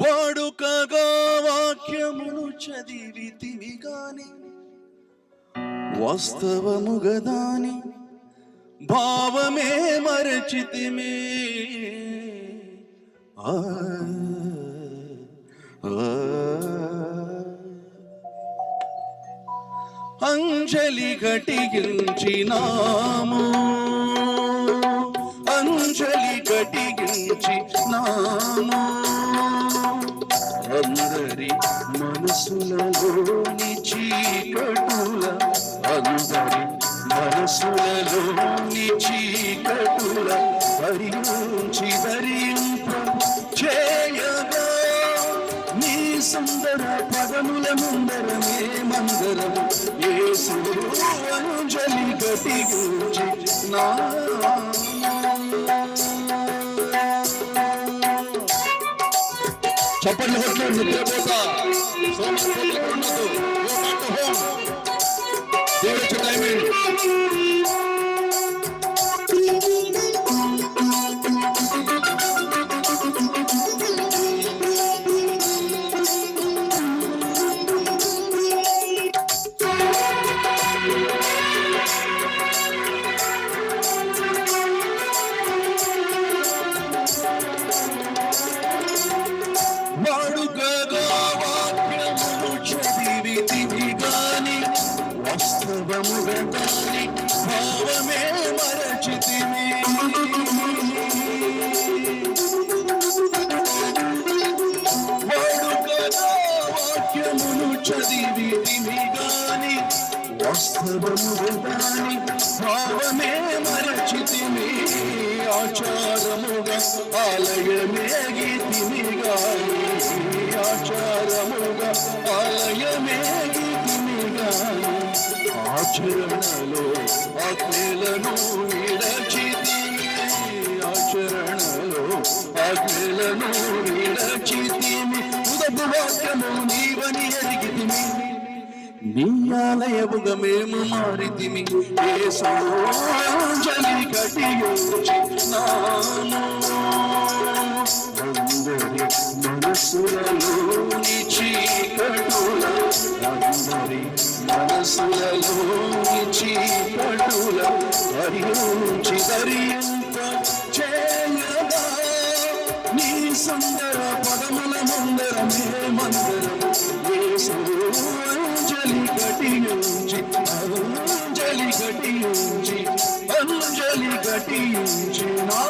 వాడుకగా వాక్యమును చదివితివి గాని వాస్తవముగదాని భావమే మరచితిమే ఆ, ఆ. అంజలి ఘటించినాము అంజలి ఘటించినాము అందరి మనసులలోని చీకటుల అందరి మనసులలోని చీకటుల హరించి ధరింప చేయగా నీ సుందర పదముల ముందరమే మందరం. యేసుడు అంజలి గతి గురించి నా చెప్పండి parents of Devota, so much for the Kundu, you want to home. Give it to Diamond. దాని భావమే మరచితివి వాడుకగా వాక్యమును చదివితివి గాని వాస్తవముగా భావమే మరచితివి ఆచారముగా ఆలయమే గీతిమి గాని ఆచారముగా ఆలయమే గీతిమి గాని ఆచరణలో ఆజ్ఞలను విడచితి ఆచరణలో ఆజ్ఞలను విడచితిమి ఉదపు వాక్యము నీవని ఎరిగితిమి నీ ఆలయముగా మేము మారితిమి. యేసోజలి కటియోచినాము అందరి మనసులలోని చీకటుల అందరి మనసులలోని చీకటుల హరించి దరియంత చేయగా నీ సుందర పదమ అంజలి ఘటించి అంజలి ఘటించి అంజలి ఘటించి నా